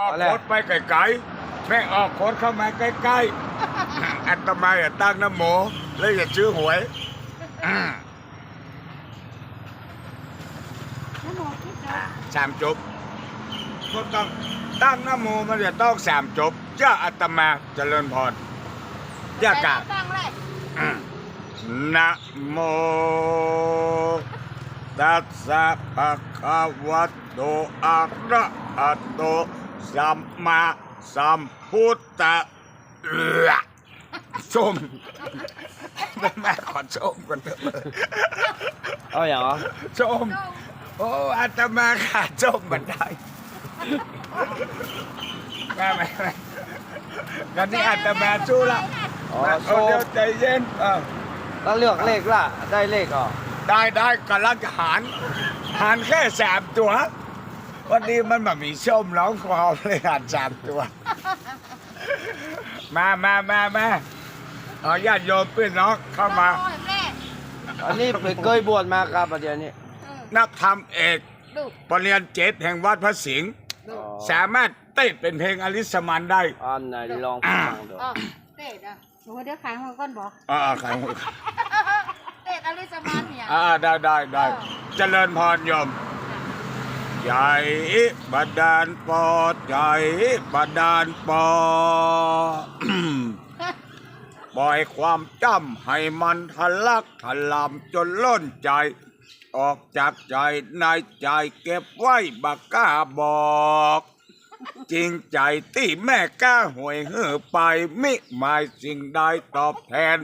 ออกอะไรโคตรไปไกลๆแม่งออกโคตรเข้ามาใกล้ๆอัตมาอย่าตั้งน้ำโมแล้วอย่าชื่อหวยอืมน้ำหมอคิดเนาะสามจบก็ต้องตั้งน้ำโมมันจะต้องสามจบจ้าอัตมาเจริญพรย่ากาตั้งเลยอืมนะโมตัสสะภะคะวะโตอะระหะโต สัมมาสัมพุทธะเอือส้มแม่ขอส้มกันเถอะเอาอย่างเหรอส้มโอ้อาตมาขาดส้มมันได้แม่แม่แม่ตอนนี้อาตมาสู้ละอ๋อแม่โซ่เดี๋ยวใจเย็นเออแล้วเลือกเลขล่ะ ได้เลขอะได้ได้กำลังหารหารแค่สามตัว วันนี้มันแบบมีส้มร้องคอเลยหารสามตัว มามามามาเอาญาติโยมเพื่อนน้องเข้ามา โอ้ยแม่อันนี้เพิ่งเคยบวชมาครับประเดี๋ยวนี้เออนักธรรมเอกดูปรริญญาเจ็ดแห่งวัดพระสิงห์ดูอ๋อสามารถเต้นเป็นเพลงอลิสมันได้อันไหนลองฟังดูอ๋อเตะอะหนูเดี๋ยวขายหัวก้อนบอกอ่าขายหมดเตะอะไรสมานเนี่ยอ่าได้ได้ได้เจริญพรโยม ใหญ่บาดาลปอดใหญ่บาดาลปอปล่อยความจำให้มันทะลักทะลำจนล้นใจ ออกจากใจในใจเก็บไว้บักก้าบอก จริงใจที่แม่ก้าหวยเหือไปมิหมายสิ่งใดตอบแทน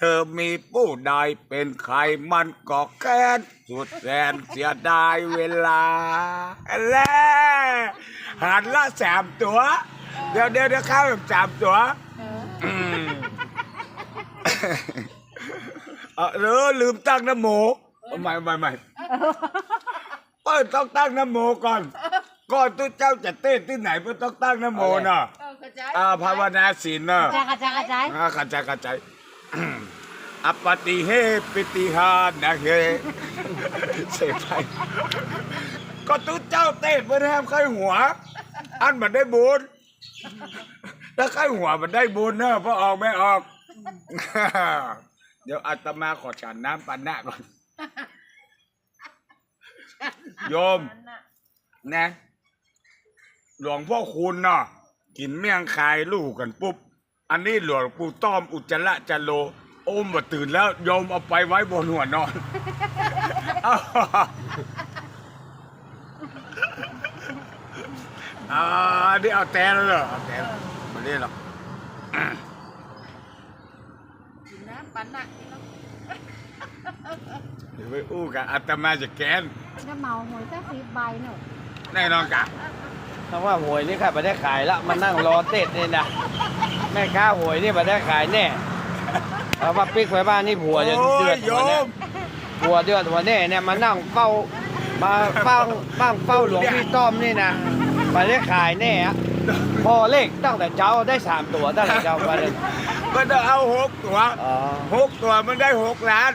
เธอมีผู้ใดเป็นใครมันก็แค้นสุดแสนเสียดายเวลาแล้วหันละสามตัว เดี๋ยวเดี๋ยวเดี๋ยวเข้าสามตัวเอออืมเออหรือลืมตั้งน้ำโมไม่ไม่ไม่เปิดต้องตั้งน้ำโมก่อนก่อนตัวเจ้าจะเต้นที่ไหนเพื่อต้องตั้งน้ำโมน่ะเออกระจายอ่าภาวนาศีลน่ะกระจายกระจายอ่าขัดใจขัดใจอืม อปฏิเฮปิติหานะเฮเสพไปก็ตัวเจ้าเต้นเพื่อให้ใครหัว อันมันได้บุญถ้าใครหัวมันได้บุญเนอะพราะออกไม่ออก เดี๋ยวอาตมาขอฉันน้ำปันนะก่อนโยม นะ หลวงพ่อคุณเนาะกินเมี่ยงคายลูกกันปุ๊บ อันนี้หลวงปู่ต้อมอุจจาระจันโล อมมาตื่นแล้วโยมเอาไปไว้บนหัวนอนอ้าวอ่านี่เอาแตนแล้วเหรอเอาแตนมาเรียกหรอกกินน้ำปั่นหนักนี่เนาะเดี๋ยวไปอู้กับอาตมาจะแกนน้เมาหวยสักสิบใบเนาะแน่นอนกะถ้าว่าหวยนี่ค่ะไม่ได้ขายละมานั่งรอเต้นนี่นะแม่ค้าหวยนี่ไม่ได้ขายแน่ เอามาปิ๊กไว้บ้านนี่ผัวจะโอ้เดือยดโยหัวเนี่ยมผัวเดือดหัวแน่เนี่ยมานั่งเฝ้ามาเฝ้าบ้างเฝ้าหลวงพี่ต้อมนี่นะไม่ได้ขายแน่อะพอเลขตั้งแต่เช้าได้สามตัวตั้งแต่เช้ามาเลยก็จะเอาหกตัวอ๋อหกตัวมันได้หกล้าน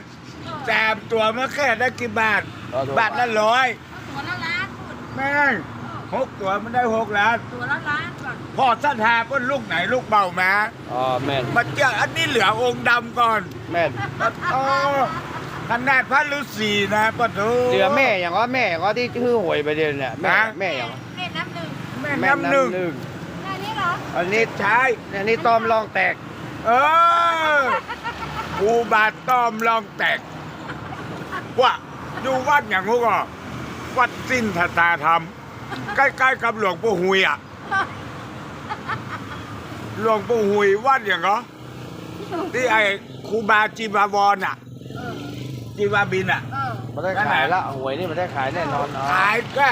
แต้มตัวมันแค่ได้กี่บาทเอาดูบาทละร้อยตัวละล้านคุณแม่ง หกตัวมันได้หกล้าน ตัวละล้านก่อนพ่อสันหาเพิ่นลูกไหนลูกเบามาอ๋อแม่นมาเจออันนี้เหลือองค์ดำก่อนแม่นโอ้ขนาดพระฤาษีนะปะทูเหลือแม่อย่างว่าแม่ก็ที่ชื่อหวยไปเดียวเนี่ยแม่ฮะแม่อย่างเล่นน้ำหนึ่งแม่แม่น้ำหนึ่งหนึ่งแค่นี้เหรออันนี้ใช่อันนี้ต้อมลองแตกเออกูบาทต้อมลองแตกว่าอยู่วัดอย่างพวกอะวัดสิ้นทตาธรรม ใกล้ๆกับหลวงปู่หุยอะ หลวงปู่หุยวัดอย่างเหรอที่ไอ้ครูบาจีบาวรอะเออจีบาบินอะเออไม่ได้ขายละหวยนี่ไม่ได้ขายแน่นอนอ๋อขายแค่